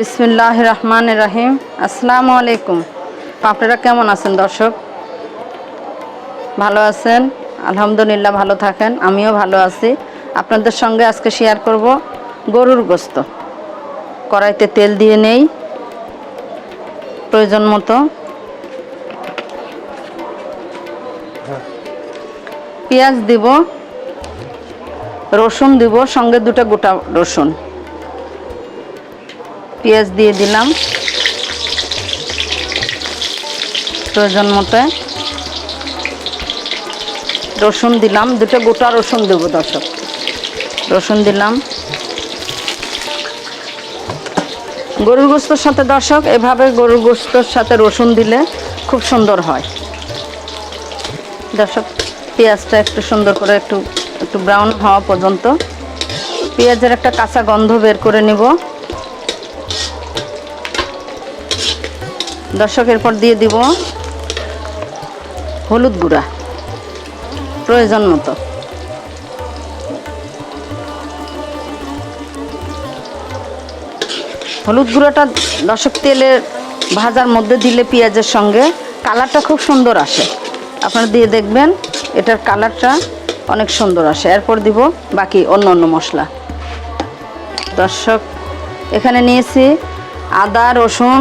বিসমিল্লাহ রহমান রাহিম। আসসালামু আলাইকুম। আপনারা কেমন আছেন দর্শক? ভালো আছেন? আলহামদুলিল্লাহ ভালো থাকেন। আমিও ভালো আছি। আপনাদের সঙ্গে আজকে শেয়ার করব গরুর গোস্ত। কড়াইতে তেল দিয়ে নেই। প্রয়োজন মতো। পেঁয়াজ দিব, রসুন দিব, সঙ্গে দুটো গোটা রসুন। পেঁয়াজ দিয়ে দিলাম। প্রয়োজন মতো রসুন দিলাম। দুটো গোটা রসুন দেব দর্শক। রসুন দিলাম। গরুর গোস্তর সাথে দর্শক, এভাবে গরুর গোস্তর সাথে রসুন দিলে খুব সুন্দর হয়। দর্শক, পেঁয়াজটা একটু সুন্দর করে একটু একটু ব্রাউন হওয়া পর্যন্ত। পেঁয়াজের একটা কাঁচা গন্ধ বের করে নিব। দর্শক পর দিয়ে দিব হলুদ গুঁড়া, প্রয়োজন মতো। হলুদ গুঁড়োটা দর্শক তেলের ভাজার মধ্যে দিলে পেঁয়াজের সঙ্গে কালারটা খুব সুন্দর আসে। আপনারা দিয়ে দেখবেন এটার কালারটা অনেক সুন্দর আসে। এরপর দিব বাকি অন্য অন্য মশলা। দর্শক, এখানে নিয়েছি আদা, রসুন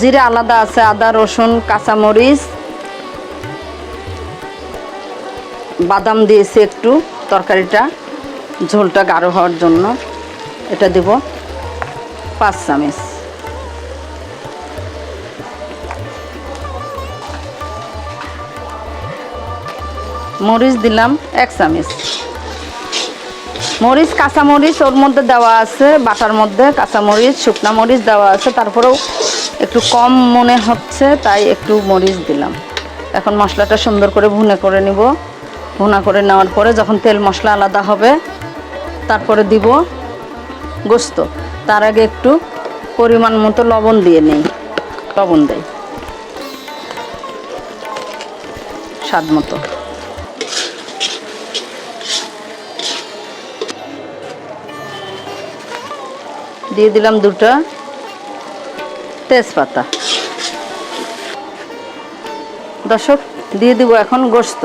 জিরে আলাদা আছে, আদা, রসুন, কাঁচামরিচ। বাদাম দিয়েছি একটু তরকারিটা, ঝোলটা গাঢ় হওয়ার জন্য। এটা দিব পাঁচ চামচ। মরিচ দিলাম এক চামচ। মরিচ কাঁচা মরিচ ওর মধ্যে দেওয়া আছে, বাটার মধ্যে কাঁচা মরিচ শুকনা মরিচ দেওয়া আছে, তারপরেও একটু কম মনে হচ্ছে, তাই একটু মরিচ দিলাম। এখন মশলাটা সুন্দর করে ভুনে করে নিব। ভুনা করে নেওয়ার পরে যখন তেল মশলা আলাদা হবে, তারপরে দিব গোস্ত। তার আগে একটু পরিমাণ মতো লবণ দিয়ে নেই, লবণ দেই। স্বাদ মতো। দিয়ে দিলাম দুটো তেজপাতা। দর্শক, দিয়ে দিব এখন গোস্ত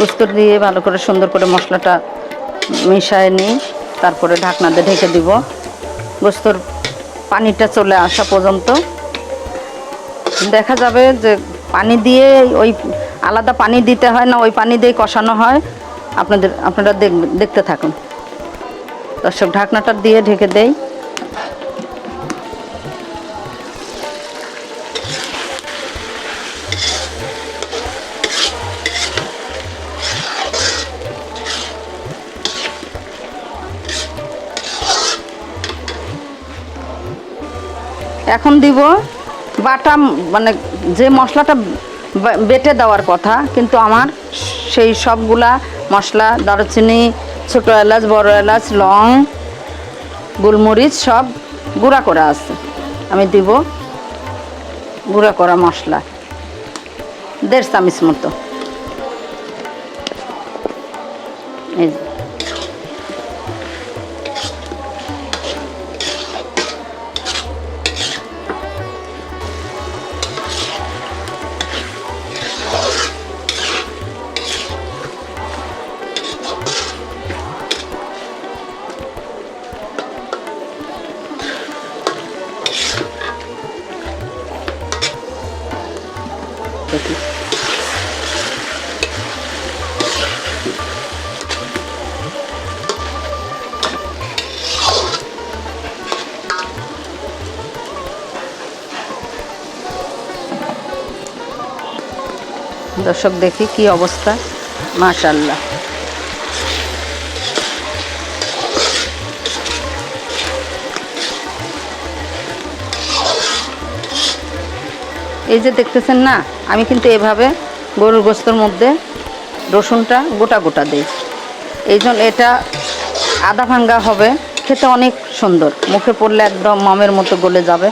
গোস্ত দিয়ে ভালো করে সুন্দর করে মশলাটা মিশায় নিই, তারপরে ঢাকনা দিয়ে ঢেকে দিব। গোস্তর পানিটা চলে আসা পর্যন্ত। দেখা যাবে যে পানি দিয়ে ওই আলাদা পানি দিতে হয় না, ওই পানি দিয়ে কষানো হয়। আপনাদের, আপনারা দেখতে থাকুন। দর্শক, ঢাকনাটা দিয়ে ঢেকে দেই। এখন দিব বাটা মানে যে মশলাটা বেটে দেওয়ার কথা, কিন্তু আমার সেই সবগুলা মশলা, দারুচিনি, ছোটো এলাচ, বড় এলাচ, লং, গোলমরিচ, সব গুঁড়া করা আছে। আমি দিব গুঁড়া করা মশলা, দেড় চামচ মতো। এই দেখি দর্শক দেখি কি অবস্থা? মাশাল্লাহ এই যে দেখতেছেন না, আমি কিন্তু এভাবে গরুর গোস্তর মধ্যে রসুনটা গোটা গোটা দিই। এই এটা আদা ভাঙ্গা হবে, খেতে অনেক সুন্দর। মুখে পড়লে একদম মামের মতো গলে যাবে,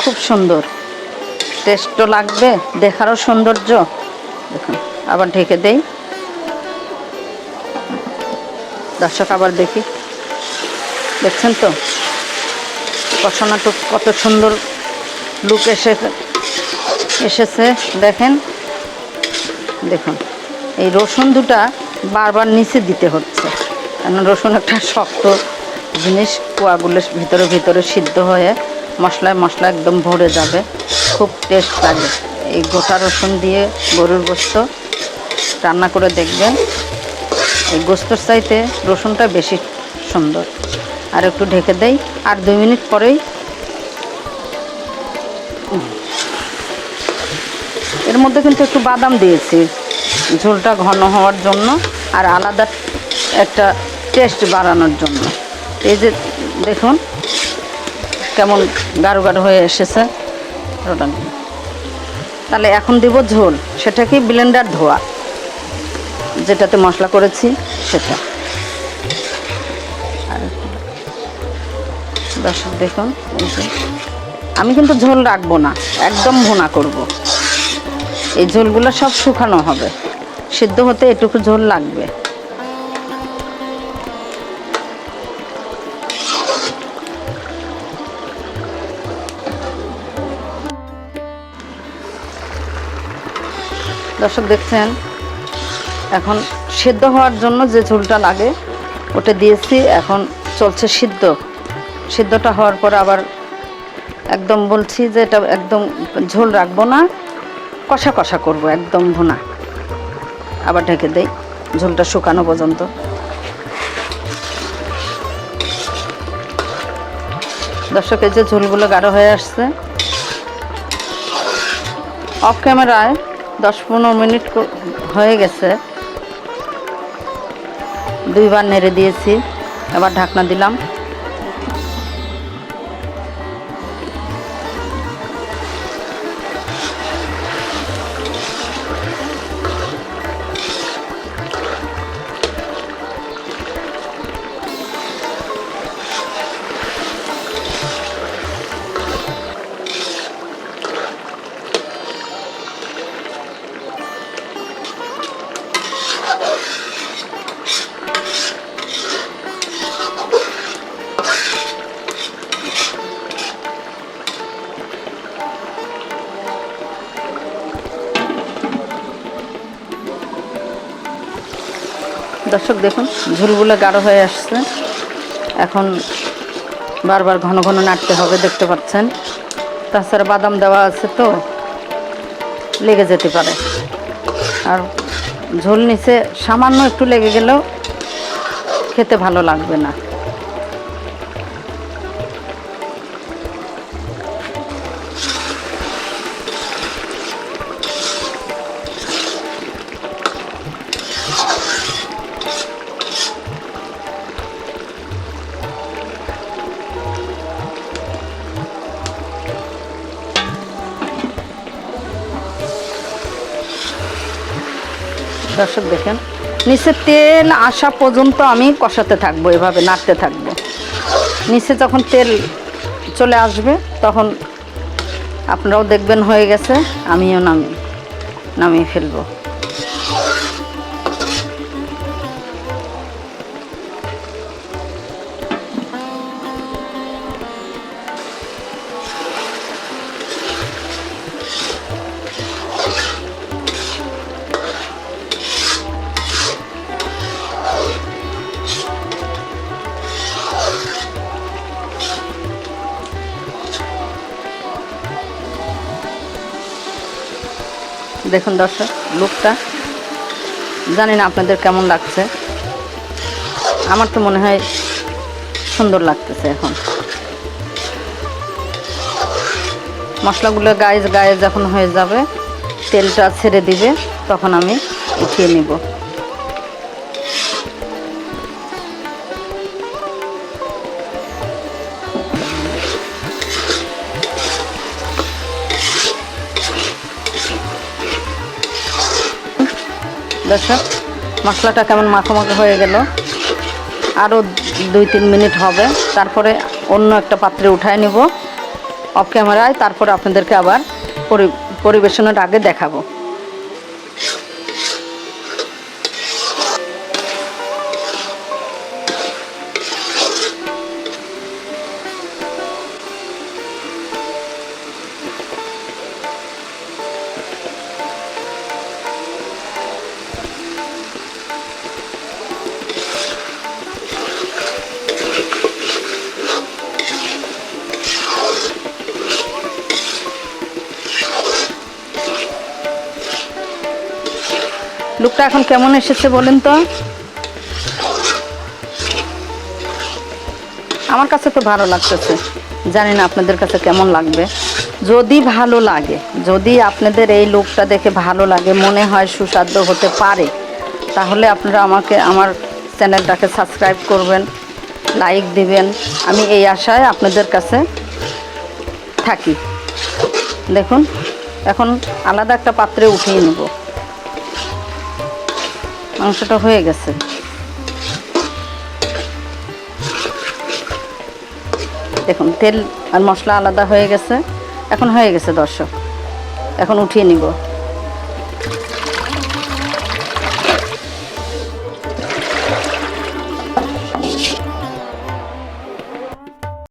খুব খুব সুন্দর টেস্টও লাগবে, দেখারও সৌন্দর্য। দেখুন, আবার ঢেকে দেই। দর্শক আবার দেখি। দেখছেন তো? কষানাটুক কত সুন্দর লুক এসে এসেছে, দেখেন। দেখুন, এই রসুন দুটা বারবার নিচে দিতে হচ্ছে। কারণ রসুন একটা শক্ত জিনিস, কুয়াগুলো ভিতরে ভিতরে সিদ্ধ হয়ে মশলায় মশলা একদম ভরে যাবে। খুব টেস্ট লাগে। এই গোটা রসুন দিয়ে গরুর গোস্ত রান্না করে দেখবেন। এই গোস্তর চাইতে রসুনটা বেশি সুন্দর। আর একটু ঢেকে দেই, আর দুই মিনিট পরেই এর মধ্যে কিন্তু একটু বাদাম দিয়েছি। ঝোলটা ঘন হওয়ার জন্য আর আলাদা একটা টেস্ট বাড়ানোর জন্য। এই যে দেখুন কেমন গাঢ় গাঢ় হয়ে এসেছে তাহলে এখন দিব ঝোল, সেটা কি ব্লেন্ডার ধোয়া? যেটাতে মশলা করেছি সেটা। আর দর্শক দেখুন আমি কিন্তু ঝোল রাখব না, একদম ভুনা করব। এই ঝোলগুলো সব শুকানো হবে। সিদ্ধ হতে এটুকু ঝোল লাগবে। দর্শক দেখছেন, এখন সিদ্ধ হওয়ার জন্য যে ঝোলটা লাগে, ওটা দিয়েছি, এখন চলছে সিদ্ধ। সিদ্ধটা হওয়ার পর আবার একদম বলছি যে এটা একদম ঝোল রাখব না। কষা কষা করব, একদম ভুনা। আবার ঢেকে দেই, ঝোলটা শুকানো পর্যন্ত। দর্শক যে ঝোলগুলো গাঢ় হয়ে আসছে। অফ ক্যামেরায় দশ পনেরো মিনিট হয়ে গেছে। দুইবার নেড়ে দিয়েছি। এবার ঢাকনা দিলাম। দর্শক, দেখুন ঝুলগুলো গাঢ় হয়ে আসছে। এখন বারবার ঘন ঘন নাড়তে হবে, দেখতে পাচ্ছেন। তাছাড়া বাদাম দেওয়া আছে তো, লেগে যেতে পারে। আর ঝোল নিচে সামান্য একটু লেগে গেলেও খেতে ভালো লাগবে না। দর্শক দেখেন, নিচে তেল আসা পর্যন্ত আমি কষাতে থাকব, এভাবে নাড়তে থাকব। নিচে যখন তেল চলে আসবে, তখন আপনারাও দেখবেন হয়ে গেছে, আমিও নামি, নামিয়ে ফেলব। দেখুন দর্শক, লুকটা, জানি না আপনাদের কেমন লাগছে। আমার তো মনে হয় সুন্দর লাগতেছে এখন। মশলাগুলো গায়ে গায়ে যখন হয়ে যাবে, তেলটা ছেড়ে দিবে, তখন আমি উঠিয়ে নিব। দর্শক, মশলাটা কেমন মাখো মাখো হয়ে গেল। আরও দুই তিন মিনিট হবে, তারপরে অন্য একটা পাত্রে উঠায় নিব। অফ ক্যামেরায় তারপরে আপনাদেরকে আবার পরি- পরিবেশনের আগে দেখাবো। লুকটা এখন কেমন এসেছে বলেন তো? আমার কাছে তো ভালো লাগতেছে। জানি না আপনাদের কাছে কেমন লাগবে। যদি ভালো লাগে, যদি আপনাদের এই লুকটা দেখে ভালো লাগে, মনে হয় সুস্বাদ্য হতে পারে, তাহলে আপনারা আমাকে, আমার চ্যানেলটাকে সাবস্ক্রাইব করবেন, লাইক দিবেন। আমি এই আশায় আপনাদের কাছে থাকি। দেখুন, এখন আলাদা একটা পাত্রে উঠিয়ে নেব। মাংসটা হয়ে গেছে। দেখুন, তেল আর মশলা আলাদা হয়ে গেছে। এখন হয়ে গেছে দর্শক। এখন উঠিয়ে নিব।